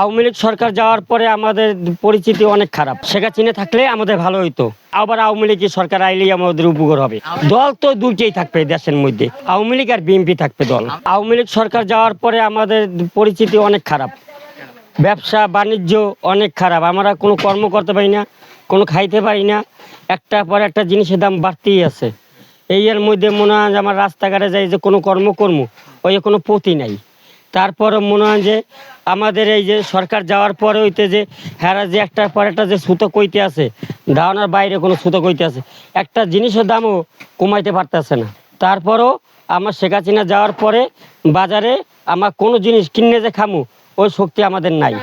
আওয়ামী লীগ সরকার যাওয়ার পরে আমাদের পরিচিতি অনেক খারাপ। শেখ হাসিনা থাকলে আমাদের ভালো হইতো। আবার আওয়ামী লীগের সরকার আইলেই আমাদের উপকার হবে। দল তো দুইটাই থাকবে দেশের মধ্যে। আওয়ামী লীগ আর বিএনপি থাকবে দল। আওয়ামী লীগ সরকার যাওয়ার পরে আমাদের পরিচিতি অনেক খারাপ। ব্যবসা, বাণিজ্য অনেক খারাপ। আমরা কোনো কর্ম করতে পারি না, কোনো খাইতে পারি না। একটা পর একটা জিনিসের দাম বাড়তেই আছে। এই এর মধ্যে মনে হয় আমার রাস্তাঘাটে যাই যে কোনো কর্ম কর্ম। ওই কোনো পতি নাই। তারপরে মনে হয় যে আমাদের এই যে সরকার যাওয়ার পরে হইতে যে হ্যারা যে একটার পর একটা যে সুতো কইতে আছে ধারণার বাইরে কোনো সুতো কইতে আছে একটা জিনিসের দামও কমাইতে পারতেছে না। তারপরও আমার শেখ হাসিনা যাওয়ার পরে বাজারে আমার কোনো জিনিস কিনে যে খামু ওই শক্তি আমাদের নাই।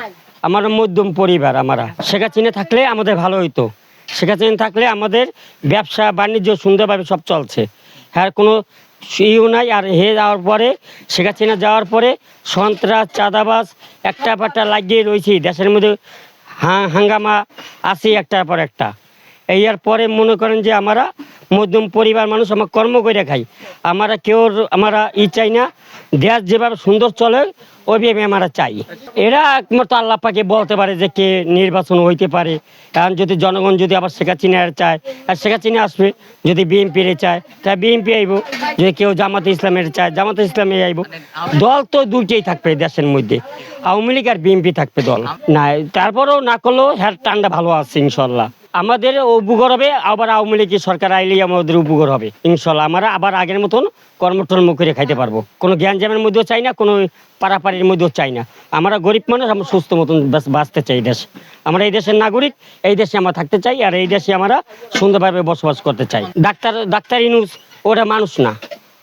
আমার মধ্যম পরিবার আমরা। শেখ হাসিনা থাকলে আমাদের ভালো হইতো। শেখ হাসিনা থাকলে আমাদের ব্যবসা বাণিজ্য সুন্দরভাবে সব চলছে। হ্যাঁ কোনো ইউ নাই, আর হে যাওয়ার পরে, শেখ হাসিনা যাওয়ার পরে সন্ত্রাস চাঁদাবাস একটা পাট্টা লাগিয়ে রয়েছে। দেশের মধ্যে হাঙ্গামা আছে একটার পর একটা। এই পরে মনে করেন যে আমরা মধ্যম পরিবার মানুষ আমার কর্ম করে খাই। আমরা কেউ আমরা ই চাই না, দেশ যেভাবে সুন্দর চলে, ওইভাবে আমরা চাই। এরা একমাত্র আল্লাহ পাকে বলতে পারে যে কে নির্বাচন হইতে পারে। কারণ যদি জনগণ যদি আবার শেখ হাসিনার চায়, আর শেখ হাসিনা আসবে, যদি বিএনপির চায়, তা বিএনপি আইব, যদি কেউ জামাতে ইসলামের চায়, জামাতে ইসলামে আইব। দল তো দুইটাই থাকবে দেশের মধ্যে। আওয়ামী লীগ আর বিএনপি থাকবে দল। না, তারপরেও না করলেও হ্যাঁ টান্ডা ভালো আছে ইনশাল্লাহ আমাদের উপকার হবে, আবার আওয়ামী লীগের সরকার আইলেই আমাদের উপকার হবে। ইনশাল্লাহ আমরা আবার আগের মতন কর্মটর্ম করে খাইতে পারব। কোনো জ্ঞানজামের মধ্যেও চাই না, কোনো পাড়াপাড়ির মধ্যেও চাই না। আমরা গরিব মানুষ, আমরা সুস্থ মতন বাঁচতে চাই দেশ। আমরা এই দেশের নাগরিক, এই দেশে আমরা থাকতে চাই, আর এই দেশে আমরা সুন্দরভাবে বসবাস করতে চাই। ডাক্তার ডাক্তার ইনুস ওটা মানুষ না।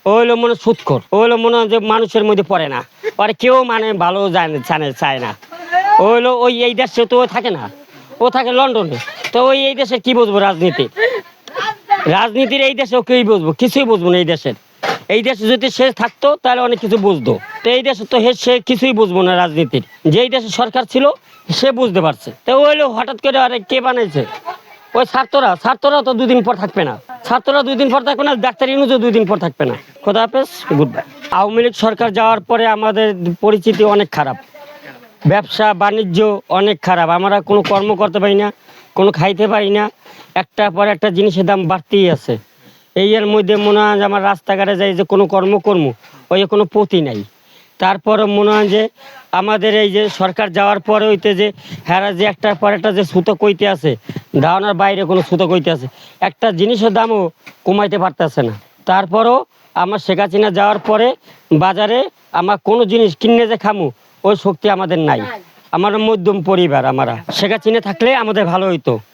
ও হলো মনে সুৎখর। ও হলো মনে যে মানুষের মধ্যে পড়ে না। আর কেউ মানে ভালো জানে চায় না। ও হলো ওই, এই দেশে তো থাকে না। ও থাকে লন্ডনে। তো ওই এই দেশের কি বুঝব রাজনীতি? রাজনীতির এই দেশেও কেউই বুঝব, কিছুই বুঝব না এই দেশের। এই দেশে যদি সে থাকতো, তাহলে অনেক কিছু বুঝতো। তো এই দেশে তো সে কিছুই বুঝব না রাজনীতির। যেই দেশে সরকার ছিল, সে বুঝতে পারছে। তো ওইলো হঠাৎ করে আরে কে বানাইছে? ওই ছাত্ররা ছাত্ররা তো দুদিন পর থাকবে না। ছাত্ররা দিন পর থাকবে না, ডাক্তার ইনুজও দুই দিন পর থাকবে না। খোদা হাফেজ গুড বাই আওয়ামী লীগ সরকার যাওয়ার পরে আমাদের পরিচিতি অনেক খারাপ। ব্যবসা, বাণিজ্য অনেক খারাপ। আমরা কোনো কর্ম করতে পারি না, কোনো খাইতে পারি না। একটা পর একটা জিনিসের দাম বাড়তেই আছে। এই এর মধ্যে মনে হয় যে আমার রাস্তাঘাটে যাই যে কোনো কর্ম কর্ম ওই কোনো পতি নাই। তারপরে মনে হয় যে আমাদের এই যে সরকার যাওয়ার পরে হইতে যে হ্যারা যে একটার পর একটা যে সুতো কইতে আছে, ধারণার বাইরে কোনো সুতো কইতে আছে, একটা জিনিসের দামও কমাইতে পারতেছে না। তারপরও আমার শেখ হাসিনা যাওয়ার পরে বাজারে আমার কোনো জিনিস কিনে যে খামু ওই শক্তি আমাদের নাই। আমার মধ্যম পরিবার আমরা। সেটা চিনে থাকলে আমাদের ভালো হইতো।